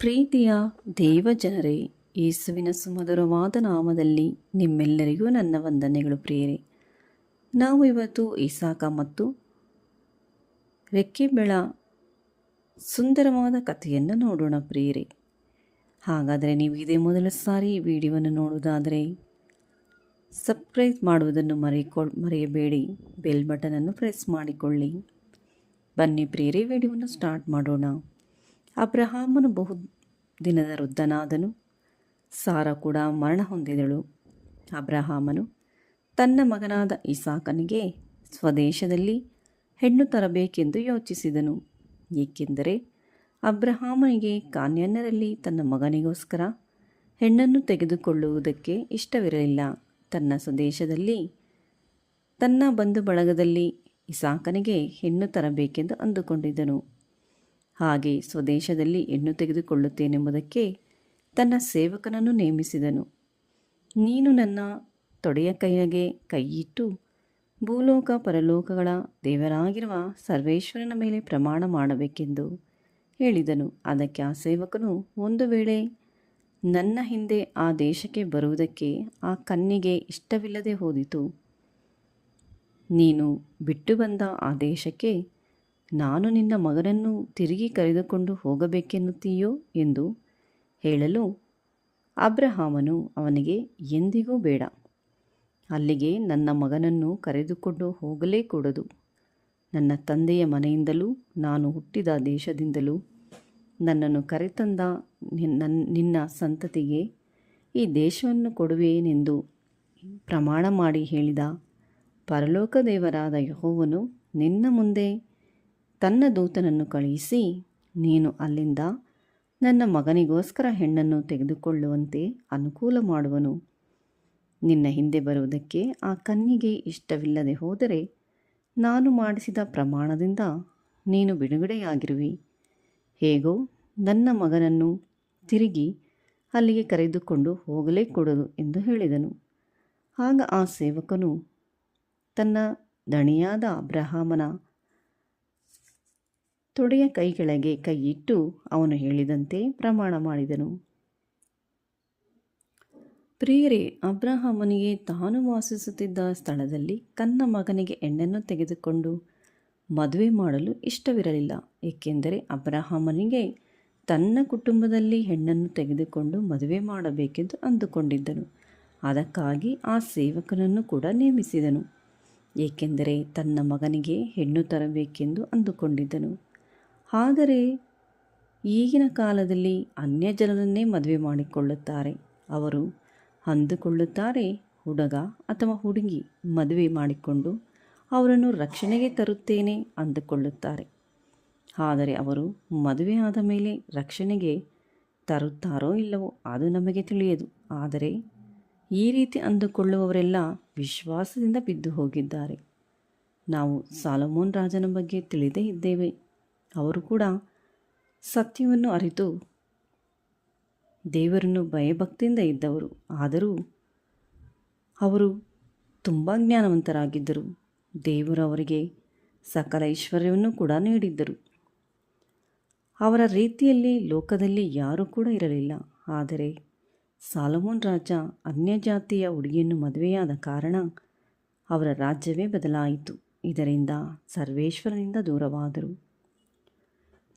ಪ್ರೀತಿಯ ದೇವಜನರೇ, ಯೇಸುವಿನ ಸುಮಧುರವಾದ ನಾಮದಲ್ಲಿ ನಿಮ್ಮೆಲ್ಲರಿಗೂ ನನ್ನ ವಂದನೆಗಳು ಪ್ರಿಯರೇ. ನಾವು ಇವತ್ತು ಇಸಾಕ ಮತ್ತು ರೆಕ್ಕೆಬೆಳ ಸುಂದರವಾದ ಕಥೆಯನ್ನು ನೋಡೋಣ ಪ್ರಿಯರೇ. ಹಾಗಾದರೆ ನೀವು ಇದೇ ಮೊದಲ ಸಾರಿ ವಿಡಿಯೋವನ್ನು ನೋಡುವುದಾದರೆ ಸಬ್ಸ್ಕ್ರೈಬ್ ಮಾಡುವುದನ್ನು ಮರೆಯಕೊ ಮರೆಯಬೇಡಿ, ಬೆಲ್ ಬಟನನ್ನು ಪ್ರೆಸ್ ಮಾಡಿಕೊಳ್ಳಿ. ಬನ್ನಿ ಪ್ರಿಯರೇ, ವಿಡಿಯೋವನ್ನು ಸ್ಟಾರ್ಟ್ ಮಾಡೋಣ. ಅಬ್ರಹಾಮನು ಬಹು ದಿನದ ವೃದ್ಧನಾದನು. ಸಾರ ಕೂಡ ಮರಣ ಹೊಂದಿದಳು. ಅಬ್ರಹಾಮನು ತನ್ನ ಮಗನಾದ ಇಸಾಕನಿಗೆ ಸ್ವದೇಶದಲ್ಲಿ ಹೆಣ್ಣು ತರಬೇಕೆಂದು ಯೋಚಿಸಿದನು. ಏಕೆಂದರೆ ಅಬ್ರಹಾಮನಿಗೆ ಕಾನ್ಯನ್ನರಲ್ಲಿ ತನ್ನ ಮಗನಿಗೋಸ್ಕರ ಹೆಣ್ಣನ್ನು ತೆಗೆದುಕೊಳ್ಳುವುದಕ್ಕೆ ಇಷ್ಟವಿರಲಿಲ್ಲ. ತನ್ನ ಸ್ವದೇಶದಲ್ಲಿ, ತನ್ನ ಬಂಧು ಬಳಗದಲ್ಲಿ ಇಸಾಕನಿಗೆ ಹೆಣ್ಣು ತರಬೇಕೆಂದು ಅಂದುಕೊಂಡಿದ್ದನು. ಹಾಗೆ ಸ್ವದೇಶದಲ್ಲಿ ಹೆಣ್ಣು ತೆಗೆದುಕೊಳ್ಳುತ್ತೇನೆಂಬುದಕ್ಕೆ ತನ್ನ ಸೇವಕನನ್ನು ನೇಮಿಸಿದನು. ನೀನು ನನ್ನ ತೊಡೆಯ ಕೈಯಗೆ ಕೈಯಿಟ್ಟು ಭೂಲೋಕ ಪರಲೋಕಗಳ ದೇವರಾಗಿರುವ ಸರ್ವೇಶ್ವರನ ಮೇಲೆ ಪ್ರಮಾಣ ಮಾಡಬೇಕೆಂದು ಹೇಳಿದನು. ಅದಕ್ಕೆ ಆ ಸೇವಕನು ಒಂದು ವೇಳೆ ನನ್ನ ಹಿಂದೆ ಆ ದೇಶಕ್ಕೆ ಬರುವುದಕ್ಕೆ ಆ ಕನ್ನಿಗೆ ಇಷ್ಟವಿಲ್ಲದೆ ಹೋದಿತು. ನೀನು ಬಿಟ್ಟು ಬಂದ ಆ ದೇಶಕ್ಕೆ ನಾನು ನಿನ್ನ ಮಗನನ್ನು ತಿರುಗಿ ಕರೆದುಕೊಂಡು ಹೋಗಬೇಕೆನ್ನುತ್ತೀಯೋ ಎಂದು ಹೇಳಲು ಅಬ್ರಹಾಮನು ಅವನಿಗೆ, ಎಂದಿಗೂ ಬೇಡ. ಅಲ್ಲಿಗೆ ನನ್ನ ಮಗನನ್ನು ಕರೆದುಕೊಂಡು ಹೋಗಲೇ ಕೂಡದು. ನನ್ನ ತಂದೆಯ ಮನೆಯಿಂದಲೂ, ನಾನು ಹುಟ್ಟಿದ ದೇಶದಿಂದಲೂ ನನ್ನನ್ನು ಕರೆತಂದ ನಿನ್ನ ಸಂತತಿಗೆ ಈ ದೇಶವನ್ನು ಕೊಡುವೆನೆಂದು ಪ್ರಮಾಣ ಮಾಡಿ ಹೇಳಿದ ಪರಲೋಕ ದೇವರಾದ ಯಹೋವನು ನಿನ್ನ ಮುಂದೆ ತನ್ನ ದೂತನನ್ನು ಕಳುಹಿಸಿ, ನೀನು ಅಲ್ಲಿಂದ ನನ್ನ ಮಗನಿಗೋಸ್ಕರ ಹೆಣ್ಣನ್ನು ತೆಗೆದುಕೊಳ್ಳುವಂತೆ ಅನುಕೂಲ ಮಾಡುವನು. ನಿನ್ನ ಹಿಂದೆ ಬರುವುದಕ್ಕೆ ಆ ಕನ್ನಿಗೆ ಇಷ್ಟವಿಲ್ಲದೆ ಹೋದರೆ ನಾನು ಮಾಡಿಸಿದ ಪ್ರಮಾಣದಿಂದ ನೀನು ಬಿಡುಗಡೆಯಾಗಿರುವಿ. ಹೇಗೋ ನನ್ನ ಮಗನನ್ನು ತಿರುಗಿ ಅಲ್ಲಿಗೆ ಕರೆದುಕೊಂಡು ಹೋಗಲೇ ಕೊಡದು ಎಂದು ಹೇಳಿದನು. ಆಗ ಆ ಸೇವಕನು ತನ್ನ ದಣಿಯಾದ ಅಬ್ರಹಾಮನ ತೊಡೆಯ ಕೈ ಕೆಳಗೆ ಕೈಯಿಟ್ಟು ಅವನು ಹೇಳಿದಂತೆ ಪ್ರಮಾಣ ಮಾಡಿದನು. ಪ್ರಿಯರೇ, ಅಬ್ರಹಾಮನಿಗೆ ತಾನು ವಾಸಿಸುತ್ತಿದ್ದ ಸ್ಥಳದಲ್ಲಿ ತನ್ನ ಮಗನಿಗೆ ಹೆಣ್ಣನ್ನು ತೆಗೆದುಕೊಂಡು ಮದುವೆ ಮಾಡಲು ಇಷ್ಟವಿರಲಿಲ್ಲ. ಏಕೆಂದರೆ ಅಬ್ರಹಾಮನಿಗೆ ತನ್ನ ಕುಟುಂಬದಲ್ಲಿ ಹೆಣ್ಣನ್ನು ತೆಗೆದುಕೊಂಡು ಮದುವೆ ಮಾಡಬೇಕೆಂದು ಅಂದುಕೊಂಡಿದ್ದನು. ಅದಕ್ಕಾಗಿ ಆ ಸೇವಕನನ್ನು ಕೂಡ ನೇಮಿಸಿದನು. ಏಕೆಂದರೆ ತನ್ನ ಮಗನಿಗೆ ಹೆಣ್ಣು ತರಬೇಕೆಂದು ಅಂದುಕೊಂಡಿದ್ದನು. ಆದರೆ ಈಗಿನ ಕಾಲದಲ್ಲಿ ಅನ್ಯ ಜನರನ್ನೇ ಮದುವೆ ಮಾಡಿಕೊಳ್ಳುತ್ತಾರೆ. ಅವರು ಅಂದುಕೊಳ್ಳುತ್ತಾರೆ, ಹುಡುಗ ಅಥವಾ ಹುಡುಗಿ ಮದುವೆ ಮಾಡಿಕೊಂಡು ಅವರನ್ನು ರಕ್ಷಣೆಗೆ ತರುತ್ತೇನೆ ಅಂದುಕೊಳ್ಳುತ್ತಾರೆ. ಆದರೆ ಅವರು ಮದುವೆ ಆದ ಮೇಲೆ ರಕ್ಷಣೆಗೆ ತರುತ್ತಾರೋ ಇಲ್ಲವೋ ಅದು ನಮಗೆ ತಿಳಿಯದು. ಆದರೆ ಈ ರೀತಿ ಅಂದುಕೊಳ್ಳುವವರೆಲ್ಲ ವಿಶ್ವಾಸದಿಂದ ಬಿದ್ದು ಹೋಗಿದ್ದಾರೆ. ನಾವು ಸಾಲಮೋನ್ ರಾಜನ ಬಗ್ಗೆ ತಿಳಿದೇ ಇದ್ದೇವೆ. ಅವರು ಕೂಡ ಸತ್ಯವನ್ನು ಅರಿತು ದೇವರನ್ನು ಭಯಭಕ್ತಿಯಿಂದ ಇದ್ದವರು. ಆದರೂ ಅವರು ತುಂಬ ಜ್ಞಾನವಂತರಾಗಿದ್ದರು. ದೇವರು ಅವರಿಗೆ ಸಕಲ ಐಶ್ವರ್ಯವನ್ನು ಕೂಡ ನೀಡಿದ್ದರು. ಅವರ ರೀತಿಯಲ್ಲಿ ಲೋಕದಲ್ಲಿ ಯಾರೂ ಕೂಡ ಇರಲಿಲ್ಲ. ಆದರೆ ಸಾಲಮೋನ್ ರಾಜ ಅನ್ಯಜಾತಿಯ ಹುಡುಗಿಯನ್ನು ಮದುವೆಯಾದ ಕಾರಣ ಅವರ ರಾಜ್ಯವೇ ಬದಲಾಯಿತು. ಇದರಿಂದ ಸರ್ವೇಶ್ವರನಿಂದ ದೂರವಾದರು.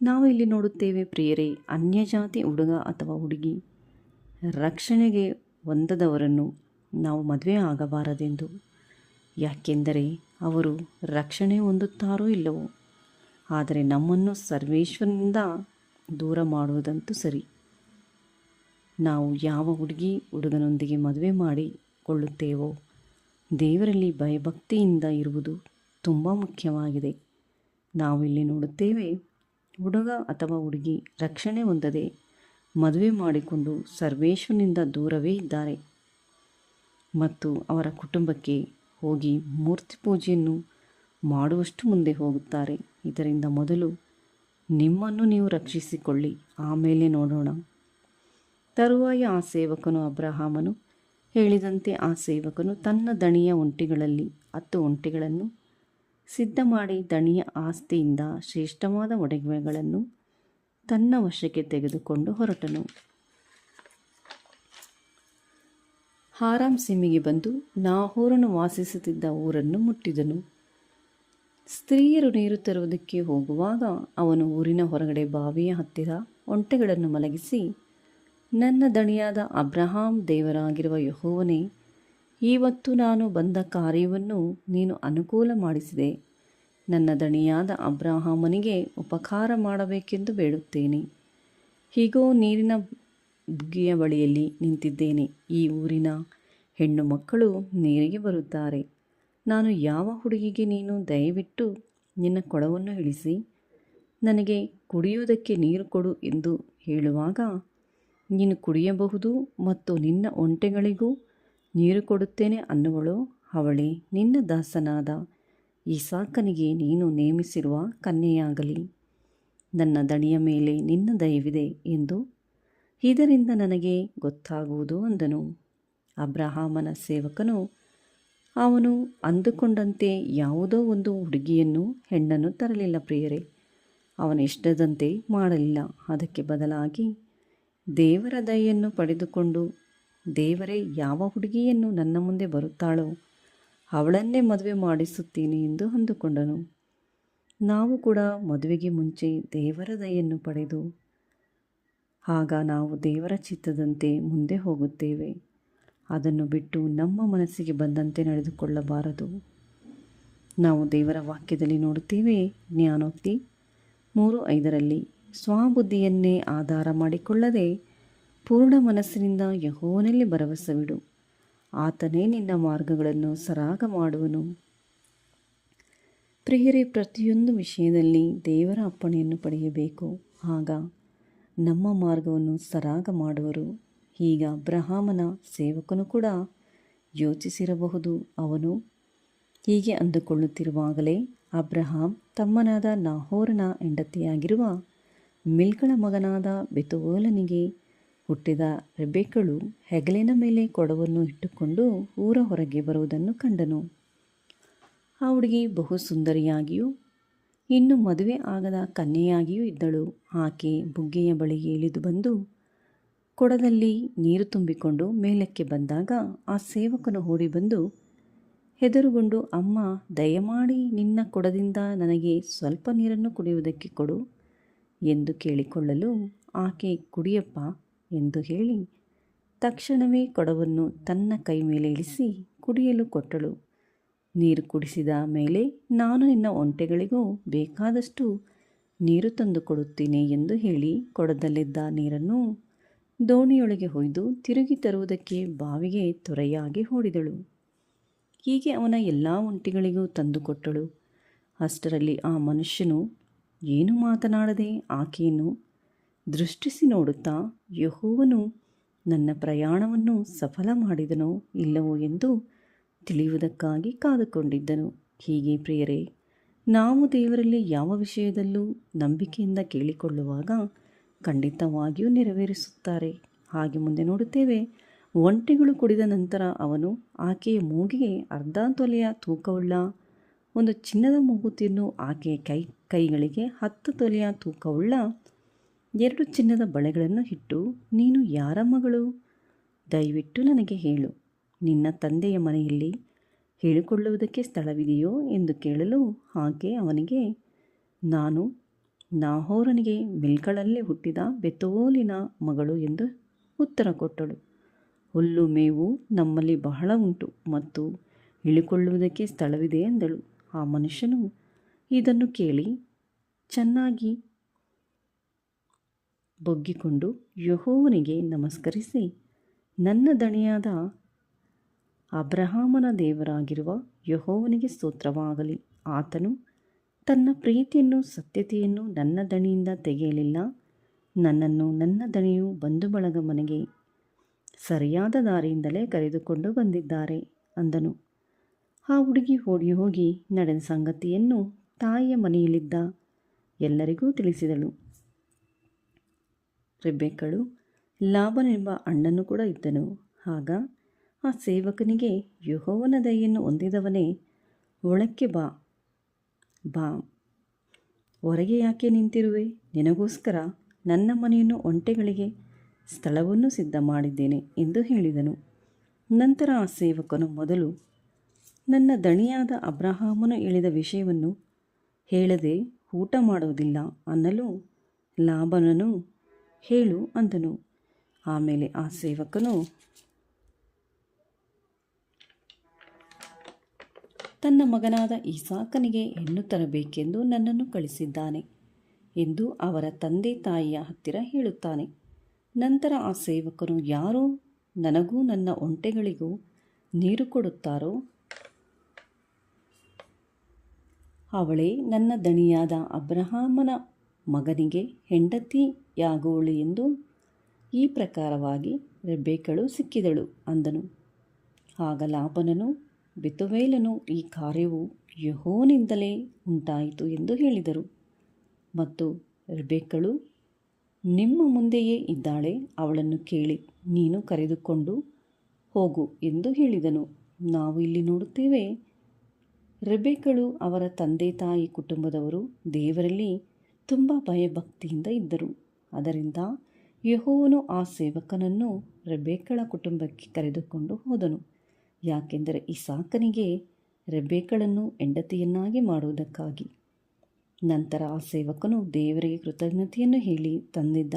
ನಾವು ಇಲ್ಲಿ ನೋಡುತ್ತೇವೆ ಪ್ರಿಯರೇ, ಅನ್ಯಜಾತಿ ಹುಡುಗ ಅಥವಾ ಹುಡುಗಿ. ರಕ್ಷಣೆಗೆ ಹೊಂದದವರನ್ನು ನಾವು ಮದುವೆ ಆಗಬಾರದೆಂದು. ಯಾಕೆಂದರೆ ಅವರು ರಕ್ಷಣೆ ಹೊಂದುತ್ತಾರೋ ಇಲ್ಲವೋ? ಆದರೆ ನಮ್ಮನ್ನು ಸರ್ವೇಶ್ವರನಿಂದ ದೂರ ಮಾಡುವುದಂತೂ ಸರಿ. ನಾವು ಯಾವ ಹುಡುಗಿ ಹುಡುಗನೊಂದಿಗೆ ಮದುವೆ ಮಾಡಿಕೊಳ್ಳುತ್ತೇವೋ? ದೇವರಲ್ಲಿ ಭಯಭಕ್ತಿಯಿಂದ ಇರುವುದು ತುಂಬ ಮುಖ್ಯವಾಗಿದೆ. ನಾವು ಇಲ್ಲಿ ನೋಡುತ್ತೇವೆ ಹುಡುಗ ಅಥವಾ ಹುಡುಗಿ ರಕ್ಷಣೆ ಹೊಂದದೆ ಮದುವೆ ಮಾಡಿಕೊಂಡು ಸರ್ವೇಶ್ವರನಿಂದ ದೂರವೇ ಇದ್ದಾರೆ. ಮತ್ತು ಅವರ ಕುಟುಂಬಕ್ಕೆ ಹೋಗಿ ಮೂರ್ತಿ ಪೂಜೆಯನ್ನು ಮಾಡುವಷ್ಟು ಮುಂದೆ ಹೋಗುತ್ತಾರೆ. ಇದರಿಂದ ಮೊದಲು ನಿಮ್ಮನ್ನು ನೀವು ರಕ್ಷಿಸಿಕೊಳ್ಳಿ. ಆಮೇಲೆ ನೋಡೋಣ. ತರುವಾಯ ಆ ಸೇವಕನು ಅಬ್ರಹಾಮನು ಹೇಳಿದಂತೆ ಆ ಸೇವಕನು ತನ್ನ ದಣಿಯ ಒಂಟಿಗಳಲ್ಲಿ ಹತ್ತು ಒಂಟಿಗಳನ್ನು ಸಿದ್ಧ ಮಾಡಿ ದಣಿಯ ಆಸ್ತಿಯಿಂದ ಶ್ರೇಷ್ಠವಾದ ಒಡವೆಗಳನ್ನು ತನ್ನ ವಶಕ್ಕೆ ತೆಗೆದುಕೊಂಡು ಹೊರಟನು. ಹಾರಾಮ್ ಸಿಮಿಗೆ ಬಂದು ನಾಹೋರನು ವಾಸಿಸುತ್ತಿದ್ದ ಊರನ್ನು ಮುಟ್ಟಿದನು. ಸ್ತ್ರೀಯರು ನೀರು ತರುವುದಕ್ಕೆ ಹೋಗುವಾಗ ಅವನು ಊರಿನ ಹೊರಗಡೆ ಬಾವಿಯ ಹತ್ತಿರ ಒಂಟೆಗಳನ್ನು ಮಲಗಿಸಿ, ನನ್ನ ದಣಿಯಾದ ಅಬ್ರಹಾಂ ದೇವರಾಗಿರುವ ಯಹೋವನೇ ಇವತ್ತು ನಾನು ಬಂದ ಕಾರ್ಯವನ್ನು ನೀನು ಅನುಕೂಲ ಮಾಡಿಸಿದೆ. ನನ್ನ ದಣಿಯಾದ ಅಬ್ರಹಾಮನಿಗೆ ಉಪಕಾರ ಮಾಡಬೇಕೆಂದು ಬೇಡುತ್ತೇನೆ. ಹೀಗೋ ನೀರಿನ ಬುಗ್ಗಿಯ ಬಳಿಯಲ್ಲಿ ನಿಂತಿದ್ದೇನೆ. ಈ ಊರಿನ ಹೆಣ್ಣು ಮಕ್ಕಳು ನೀರಿಗೆ ಬರುತ್ತಾರೆ. ನಾನು ಯಾವ ಹುಡುಗಿಗೆ ನೀನು ದಯವಿಟ್ಟು ನಿನ್ನ ಕೊಳವನ್ನು ಇಳಿಸಿ? ನನಗೆ ಕುಡಿಯುವುದಕ್ಕೆ ನೀರು ಕೊಡು ಎಂದು ಹೇಳುವಾಗ, ನೀನು ಕುಡಿಯಬಹುದು ಮತ್ತು ನಿನ್ನ ಒಂಟೆಗಳಿಗೂ ನೀರು ಕೊಡುತ್ತೇನೆ ಅನ್ನುವಳು ಅವಳೇ. ನಿನ್ನ ದಾಸನಾದ ಈಸಾಕನಿಗೆ ನೀನು ನೇಮಿಸಿರುವ ಕನ್ಯೆಯಾಗಲಿ. ನನ್ನ ದಣಿಯ ಮೇಲೆ ನಿನ್ನ ದಯವಿದೆ ಎಂದು ಇದರಿಂದ ನನಗೆ ಗೊತ್ತಾಗುವುದು ಅಂದನು. ಅಬ್ರಹಾಮನ ಸೇವಕನು ಅವನು ಅಂದುಕೊಂಡಂತೆ ಯಾವುದೋ ಒಂದು ಹುಡುಗಿಯನ್ನು ಹೆಣ್ಣನ್ನು ತರಲಿಲ್ಲ ಪ್ರಿಯರೇ. ಅವನಿಷ್ಟದಂತೆ ಮಾಡಲಿಲ್ಲ. ಅದಕ್ಕೆ ಬದಲಾಗಿ ದೇವರ ದಯೆಯನ್ನು ಪಡೆದುಕೊಂಡು ದೇವರೇ, ಯಾವ ಹುಡುಗಿಯನ್ನು ನನ್ನ ಮುಂದೆ ಬರುತ್ತಾಳೋ ಅವಳನ್ನೇ ಮದುವೆ ಮಾಡಿಸುತ್ತೀನಿ ಎಂದು ಅಂದುಕೊಂಡನು. ನಾವು ಕೂಡ ಮದುವೆಗೆ ಮುಂಚೆ ದೇವರ ದಯನ್ನು ಪಡೆದು, ಆಗ ನಾವು ದೇವರ ಚಿತ್ತದಂತೆ ಮುಂದೆ ಹೋಗುತ್ತೇವೆ. ಅದನ್ನು ಬಿಟ್ಟು ನಮ್ಮ ಮನಸ್ಸಿಗೆ ಬಂದಂತೆ ನಡೆದುಕೊಳ್ಳಬಾರದು. ನಾವು ದೇವರ ವಾಕ್ಯದಲ್ಲಿ ನೋಡುತ್ತೇವೆ, ಜ್ಞಾನೋಕ್ತಿ ಮೂರು ಐದರಲ್ಲಿ, ಸ್ವಬುದ್ಧಿಯನ್ನೇ ಆಧಾರ ಮಾಡಿಕೊಳ್ಳದೆ ಪೂರ್ಣ ಮನಸ್ಸಿನಿಂದ ಯಹೋವನಲ್ಲಿ ಭರವಸವಿಡು. ಆತನೇ ನಿನ್ನ ಮಾರ್ಗಗಳನ್ನು ಸರಾಗ ಮಾಡುವನು. ಪ್ರಿಯರೇ, ಪ್ರತಿಯೊಂದು ವಿಷಯದಲ್ಲಿ ದೇವರ ಅಪ್ಪಣೆಯನ್ನು ಪಡೆಯಬೇಕು. ಆಗ ನಮ್ಮ ಮಾರ್ಗವನ್ನು ಸರಾಗ ಮಾಡುವರು. ಈಗ ಬ್ರಹಾಮನ ಸೇವಕನು ಕೂಡ ಯೋಚಿಸಿರಬಹುದು ಅವನು. ಹೀಗೆ ಅಂದುಕೊಳ್ಳುತ್ತಿರುವಾಗಲೇ ಅಬ್ರಹಾಂ ತಮ್ಮನಾದ ನಾಹೋರನ ಹೆಂಡತಿಯಾಗಿರುವ ಮಿಲ್ಕಳ ಮಗನಾದ ಬೆತುವೋಲನಿಗೆ ಹುಟ್ಟಿದ ರೆಬೆಕ್ಕಳು ಹೆಗಲಿನ ಮೇಲೆ ಕೊಡವನ್ನು ಇಟ್ಟುಕೊಂಡು ಊರ ಹೊರಗೆ ಬರುವುದನ್ನು ಕಂಡನು. ಆ ಹುಡುಗಿ ಬಹು ಸುಂದರಿಯಾಗಿಯೂ, ಇನ್ನು ಮದುವೆ ಆಗದ ಕನ್ಯೆಯಾಗಿಯೂ ಇದ್ದಳು. ಆಕೆ ಬುಗ್ಗೆಯ ಬಳಿಗೆ ಇಳಿದು ಬಂದು ಕೊಡದಲ್ಲಿ ನೀರು ತುಂಬಿಕೊಂಡು ಮೇಲಕ್ಕೆ ಬಂದಾಗ ಆ ಸೇವಕನು ಓಡಿ ಬಂದು, ಹೆದರುಗೊಂಡು ಅಮ್ಮ, ದಯಮಾಡಿ ನಿನ್ನ ಕೊಡದಿಂದ ನನಗೆ ಸ್ವಲ್ಪ ನೀರನ್ನು ಕುಡಿಯುವುದಕ್ಕೆ ಕೊಡು ಎಂದು ಕೇಳಿಕೊಳ್ಳಲು ಆಕೆ, ಕುಡಿಯಪ್ಪ ಎಂದು ಹೇಳಿ ತಕ್ಷಣವೇ ಕೊಡವನ್ನು ತನ್ನ ಕೈ ಮೇಲೆ ಇಳಿಸಿ ಕುಡಿಯಲು ಕೊಟ್ಟಳು. ನೀರು ಕುಡಿಸಿದ ಮೇಲೆ ನಾನು ನಿನ್ನ ಒಂಟೆಗಳಿಗೂ ಬೇಕಾದಷ್ಟು ನೀರು ತಂದು ಕೊಡುತ್ತೇನೆ ಎಂದು ಹೇಳಿ ಕೊಡದಲ್ಲಿದ್ದ ನೀರನ್ನು ದೋಣಿಯೊಳಗೆ ಹೊಯ್ದು ತಿರುಗಿ ತರುವುದಕ್ಕೆ ಬಾವಿಗೆ ತೊರೆಯಾಗಿ ಓಡಿದಳು. ಹೀಗೆ ಅವನ ಎಲ್ಲ ಒಂಟಿಗಳಿಗೂ ತಂದುಕೊಟ್ಟಳು ಅಷ್ಟರಲ್ಲಿ ಆ ಮನುಷ್ಯನು ಏನು ಮಾತನಾಡದೆ ಆಕೆಯನ್ನು ದೃಷ್ಟಿಸಿ ನೋಡುತ್ತಾ ಯಹೋವನು ನನ್ನ ಪ್ರಯಾಣವನ್ನು ಸಫಲ ಮಾಡಿದನೋ ಇಲ್ಲವೋ ಎಂದು ತಿಳಿಯುವುದಕ್ಕಾಗಿ ಕಾದುಕೊಂಡಿದ್ದನು. ಹೀಗೆ ಪ್ರಿಯರೇ, ನಾವು ದೇವರಲ್ಲಿ ಯಾವ ವಿಷಯದಲ್ಲೂ ನಂಬಿಕೆಯಿಂದ ಕೇಳಿಕೊಳ್ಳುವಾಗ ಖಂಡಿತವಾಗಿಯೂ ನೆರವೇರಿಸುತ್ತಾರೆ. ಹಾಗೆ ಮುಂದೆ ನೋಡುತ್ತೇವೆ, ಒಂಟೆಗಳು ಕುಡಿದ ನಂತರ ಅವನು ಆಕೆಯ ಮೂಗಿಗೆ ಅರ್ಧ ತೊಲೆಯ ತೂಕವುಳ್ಳ ಒಂದು ಚಿನ್ನದ ಮೂಗುತಿಯನ್ನು ಆಕೆಯ ಕೈ, ಕೈಗಳಿಗೆ ಹತ್ತು ತೊಲೆಯ ತೂಕವುಳ್ಳ ಎರಡು ಚಿನ್ನದ ಬಳೆಗಳನ್ನು ಇಟ್ಟು, ನೀನು ಯಾರ ಮಗಳು? ದಯವಿಟ್ಟು ನನಗೆ ಹೇಳು. ನಿನ್ನ ತಂದೆಯ ಮನೆಯಲ್ಲಿ ಹೇಳಿಕೊಳ್ಳುವುದಕ್ಕೆ ಸ್ಥಳವಿದೆಯೋ ಎಂದು ಕೇಳಲು ಹಾಗೆ ಅವನಿಗೆ, ನಾನು ನಾಹೋರನಿಗೆ ಮಿಲ್ಗಳಲ್ಲಿ ಹುಟ್ಟಿದ ಬೆತೋಲಿನ ಮಗಳು ಎಂದು ಉತ್ತರ ಕೊಟ್ಟಳು. ಹುಲ್ಲು ಮೇವು ನಮ್ಮಲ್ಲಿ ಬಹಳ ಉಂಟು ಮತ್ತು ಇಳಿಕೊಳ್ಳುವುದಕ್ಕೆ ಸ್ಥಳವಿದೆ ಎಂದಳು ಆ ಮನುಷ್ಯನು ಇದನ್ನು ಕೇಳಿ, ಚೆನ್ನಾಗಿ ಬೊಗ್ಗಿಕೊಂಡು ಯಹೋವನಿಗೆ ನಮಸ್ಕರಿಸಿ. ನನ್ನ ದಣಿಯಾದ ಅಬ್ರಹಾಮನ ದೇವರಾಗಿರುವ ಯಹೋವನಿಗೆ ಸ್ತೋತ್ರವಾಗಲಿ. ಆತನು ತನ್ನ ಪ್ರೀತಿಯನ್ನು ಸತ್ಯತೆಯನ್ನು ನನ್ನ ದಣಿಯಿಂದ ತೆಗೆಯಲಿಲ್ಲ. ನನ್ನನ್ನು ನನ್ನ ದಣಿಯು ಬಂಧು ಬಳಗ ಮನೆಗೆ ಸರಿಯಾದ ದಾರಿಯಿಂದಲೇ ಕರೆದುಕೊಂಡು ಬಂದಿದ್ದಾರೆ ಅಂದನು. ಆ ಹುಡುಗಿ ಓಡಿ ಹೋಗಿ ನಡೆದ ಸಂಗತಿಯನ್ನು ತಾಯಿಯ ಮನೆಯಲ್ಲಿದ್ದ ಎಲ್ಲರಿಗೂ ತಿಳಿಸಿದಳು. ರೆಬ್ಬೆಕ್ಕಳು ಲಾಭನೆಂಬ ಅಣ್ಣನು ಕೂಡ ಇದ್ದನು. ಆಗ ಆ ಸೇವಕನಿಗೆ ಯಹೋವನ ದಯೆಯನ್ನು ಹೊಂದಿದವನೇ, ಒಳಕ್ಕೆ ಬಾ. ಬಾ. ಹೊರಗೆ ಯಾಕೆ ನಿಂತಿರುವೆ? ನಿನಗೋಸ್ಕರ ನನ್ನ ಮನೆಯನ್ನು ಒಂಟೆಗಳಿಗೆ, ಸ್ಥಳವನ್ನು ಸಿದ್ಧ ಮಾಡಿದ್ದೇನೆ ಎಂದು ಹೇಳಿದನು. ನಂತರ ಆ ಸೇವಕನು ಮೊದಲು, ನನ್ನ ದಣಿಯಾದ ಅಬ್ರಹಾಮನು ಹೇಳಿದ ವಿಷಯವನ್ನು ಹೇಳದೆ ಊಟ ಮಾಡುವುದಿಲ್ಲ ಅನ್ನಲು ಲಾಭನನು ಹೇಳು ಅಂದನು. ಆಮೇಲೆ ಆ ಸೇವಕನು ತನ್ನ ಮಗನಾದ ಈಸಾಕನಿಗೆ ಹೆಣ್ಣು ತರಬೇಕೆಂದು ನನ್ನನ್ನು ಕಳಿಸಿದ್ದಾನೆ ಎಂದು ಅವರ ತಂದೆ ತಾಯಿಯ ಹತ್ತಿರ ಹೇಳುತ್ತಾನೆ. ನಂತರ ಆ ಸೇವಕನು ಯಾರು? ನನಗೂ ನನ್ನ ಒಂಟೆಗಳಿಗೂ ನೀರು ಕೊಡುತ್ತಾರೋ? ಅವಳೇ ನನ್ನ ದಣಿಯಾದ ಅಬ್ರಹಾಮನ ಮಗನಿಗೆ ಹೆಂಡತಿಯಾಗುವಳು ಎಂದು ಈ ಪ್ರಕಾರವಾಗಿ ರೆಬ್ಬೇಕಳು ಸಿಕ್ಕಿದಳು ಅಂದನು. ಆಗ ಲಾಭನನು ಬೆತುವೇಲನು, ಈ ಕಾರ್ಯವು ಯಹೋನಿಂದಲೇ ಉಂಟಾಯಿತು ಎಂದು ಹೇಳಿದರು. ಮತ್ತು ರೆಬೆಕ್ಕಳು ನಿಮ್ಮ ಮುಂದೆಯೇ ಇದ್ದಾಳೆ, ಅವಳನ್ನು ಕೇಳಿ ನೀನು ಕರೆದುಕೊಂಡು ಹೋಗು ಎಂದು ಹೇಳಿದನು. ನಾವು ಇಲ್ಲಿ ನೋಡುತ್ತೇವೆ ರೆಬೆಕ್ಕಳು ಅವರ ತಂದೆ ತಾಯಿ ಕುಟುಂಬದವರು ದೇವರಲ್ಲಿ ತುಂಬ ಭಯಭಕ್ತಿಯಿಂದ ಇದ್ದರು. ಅದರಿಂದ ಯಹೋವನು ಆ ಸೇವಕನನ್ನು ರೆಬ್ಬೇಕಳ ಕುಟುಂಬಕ್ಕೆ ಕರೆದುಕೊಂಡು ಹೋದನು. ಯಾಕೆಂದರೆ ಈ ಸಾಕನಿಗೆ ರೆಬ್ಬೇಕಳನ್ನು ಹೆಂಡತಿಯನ್ನಾಗಿ ಮಾಡುವುದಕ್ಕಾಗಿ. ನಂತರ ಆ ಸೇವಕನು ದೇವರಿಗೆ ಕೃತಜ್ಞತೆಯನ್ನು ಹೇಳಿ ತಂದಿದ್ದ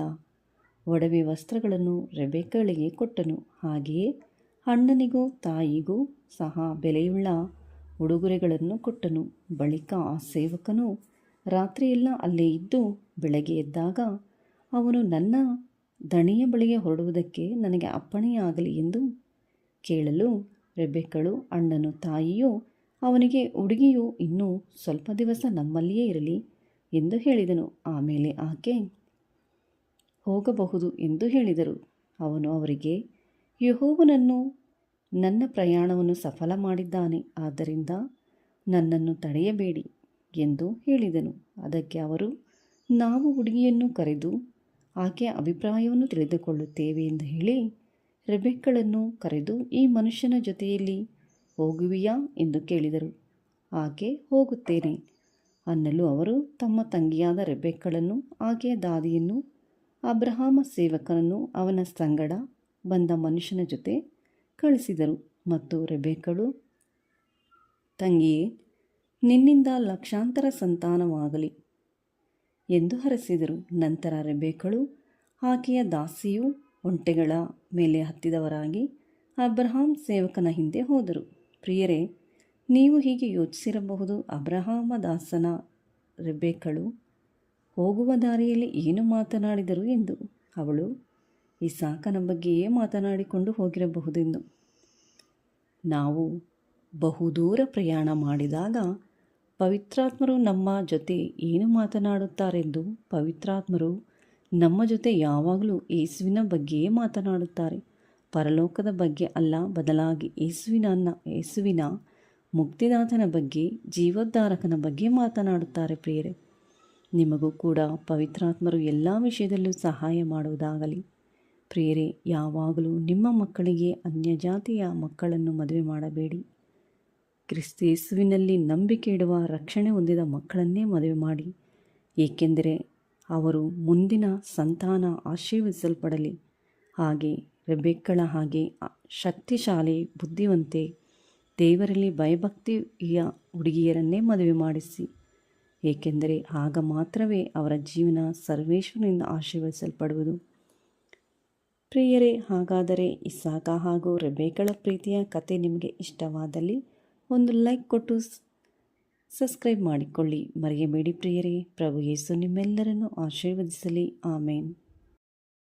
ಒಡವೆ ವಸ್ತ್ರಗಳನ್ನು ರೆಬೆಕಳಿಗೆ ಕೊಟ್ಟನು. ಹಾಗೆಯೇ ಅಣ್ಣನಿಗೂ ತಾಯಿಗೂ ಸಹ ಬೆಲೆಯುಳ್ಳ ಉಡುಗೊರೆಗಳನ್ನು ಕೊಟ್ಟನು. ಬಳಿಕ ಆ ಸೇವಕನು ರಾತ್ರಿಯೆಲ್ಲ ಅಲ್ಲೇ ಇದ್ದು ಬೆಳಗ್ಗೆ ಎದ್ದಾಗ ಅವನು ನನ್ನ ದಣಿಯ ಬಳಿಗೆ ಹೊರಡುವುದಕ್ಕೆ ನನಗೆ ಅಪ್ಪಣೆಯಾಗಲಿ ಎಂದು ಕೇಳಲು ರೆಬೆಕ್ಕಳು ಅಣ್ಣನು ತಾಯಿಯೋ ಅವನಿಗೆ ಹುಡುಗಿಯು ಇನ್ನೂ ಸ್ವಲ್ಪ ದಿವಸ ನಮ್ಮಲ್ಲಿಯೇ ಇರಲಿ ಎಂದು ಹೇಳಿದನು. ಆಮೇಲೆ ಆಕೆ ಹೋಗಬಹುದು ಎಂದು ಹೇಳಿದರು. ಅವನು ಅವರಿಗೆ, ಯಹೋವನನ್ನು ನನ್ನ ಪ್ರಯಾಣವನ್ನು ಸಫಲ ಮಾಡಿದ್ದಾನೆ, ಆದ್ದರಿಂದ ನನ್ನನ್ನು ತಡೆಯಬೇಡಿ ಎಂದು ಹೇಳಿದನು. ಅದಕ್ಕೆ ಅವರು, ನಾವು ಹುಡುಗಿಯನ್ನು ಕರೆದು ಆಕೆಯ ಅಭಿಪ್ರಾಯವನ್ನು ತಿಳಿದುಕೊಳ್ಳುತ್ತೇವೆ ಎಂದು ಹೇಳಿ ರೆಬೆಕ್ಕಳನ್ನು ಕರೆದು ಈ ಮನುಷ್ಯನ ಜೊತೆಯಲ್ಲಿ ಹೋಗುವಿಯಾ ಎಂದು ಕೇಳಿದರು. ಆಕೆ, ಹೋಗುತ್ತೇನೆ ಅನ್ನಲು ಅವರು ತಮ್ಮ ತಂಗಿಯಾದ ರೆಬೆಕ್ಕಳನ್ನು, ಆಕೆಯ ದಾದಿಯನ್ನು, ಅಬ್ರಹಾಮ ಸೇವಕನನ್ನು ಅವನ ಸಂಗಡ ಬಂದ ಮನುಷ್ಯನ ಜೊತೆ ಕಳಿಸಿದರು. ಮತ್ತು ರೆಬೆಕ್ಕಳು, ತಂಗಿಯೇ, ನಿನ್ನಿಂದ ಲಕ್ಷಾಂತರ ಸಂತಾನವಾಗಲಿ. ಎಂದು ಹರಸಿದರು. ನಂತರ ರೆಬೇಕಳು, ಆಕೆಯ ದಾಸಿಯು ಒಂಟೆಗಳ ಮೇಲೆ ಹತ್ತಿದವರಾಗಿ ಅಬ್ರಹಾಂ ಸೇವಕನ ಹಿಂದೆ ಹೋದರು. ಪ್ರಿಯರೇ, ನೀವು ಹೀಗೆ ಯೋಚಿಸಿರಬಹುದು, ಅಬ್ರಹಾಮ ದಾಸನ ರೆಬೇಕಳು ಹೋಗುವ ದಾರಿಯಲ್ಲಿ ಏನು ಮಾತನಾಡಿದರು ಎಂದು. ಅವಳು ಇಸಾಕನ ಬಗ್ಗೆಯೇ ಮಾತನಾಡಿಕೊಂಡು ಹೋಗಿರಬಹುದೆಂದು. ನಾವು ಬಹುದೂರ ಪ್ರಯಾಣ ಮಾಡಿದಾಗ ಪವಿತ್ರಾತ್ಮರು ನಮ್ಮ ಜೊತೆ ಏನು ಮಾತನಾಡುತ್ತಾರೆಂದು ಪವಿತ್ರಾತ್ಮರು ನಮ್ಮ ಜೊತೆ ಯಾವಾಗಲೂ ಯೇಸುವಿನ ಬಗ್ಗೆಯೇ ಮಾತನಾಡುತ್ತಾರೆ. ಪರಲೋಕದ ಬಗ್ಗೆ ಅಲ್ಲ, ಬದಲಾಗಿ ಯೇಸುವಿನ ಯೇಸುವಿನ ಮುಕ್ತಿದಾತನ ಬಗ್ಗೆ, ಜೀವೋದ್ಧಾರಕನ ಬಗ್ಗೆ ಮಾತನಾಡುತ್ತಾರೆ ಪ್ರಿಯರೇ. ನಿಮಗೂ ಕೂಡ ಪವಿತ್ರಾತ್ಮರು ಎಲ್ಲ ವಿಷಯದಲ್ಲೂ ಸಹಾಯ ಮಾಡುವುದಾಗಲಿ. ಪ್ರಿಯರೇ, ಯಾವಾಗಲೂ ನಿಮ್ಮ ಮಕ್ಕಳಿಗೆ ಅನ್ಯಜಾತಿಯ ಮಕ್ಕಳನ್ನು ಮದುವೆ ಮಾಡಬೇಡಿ. ಕ್ರಿಸ್ತೇಸುವಿನಲ್ಲಿ ನಂಬಿಕೆ ಇಡುವ ರಕ್ಷಣೆ ಹೊಂದಿದ ಮಕ್ಕಳನ್ನೇ ಮದುವೆ ಮಾಡಿ. ಏಕೆಂದರೆ ಅವರು ಮುಂದಿನ ಸಂತಾನ ಆಶೀರ್ವದಿಸಲ್ಪಡಲಿ. ಹಾಗೆ ರೆಬೆಕ್ಕಳ ಹಾಗೆ ಶಕ್ತಿಶಾಲಿ, ಬುದ್ಧಿವಂತೆ, ದೇವರಲ್ಲಿ ಭಯಭಕ್ತಿಯ ಹುಡುಗಿಯರನ್ನೇ ಮದುವೆ ಮಾಡಿಸಿ. ಏಕೆಂದರೆ ಆಗ ಮಾತ್ರವೇ ಅವರ ಜೀವನ ಸರ್ವೇಶ್ವರನಿಂದ ಆಶೀರ್ವದಿಸಲ್ಪಡುವುದು. ಪ್ರಿಯರೇ, ಹಾಗಾದರೆ ಇಸಾಕ ಹಾಗೂ ರೆಬೇಕಳ ಪ್ರೀತಿಯ ಕತೆ ನಿಮಗೆ ಇಷ್ಟವಾದಲ್ಲಿ ಒಂದು ಲೈಕ್ ಕೊಟ್ಟು ಸಬ್ಸ್ಕ್ರೈಬ್ ಮಾಡಿಕೊಳ್ಳಿ. ಮರೆಯಬೇಡಿ ಪ್ರಿಯರೇ ಪ್ರಭು ಯೇಸು ನಿಮ್ಮೆಲ್ಲರನ್ನು ಆಶೀರ್ವದಿಸಲಿ. ಆಮೇನ್.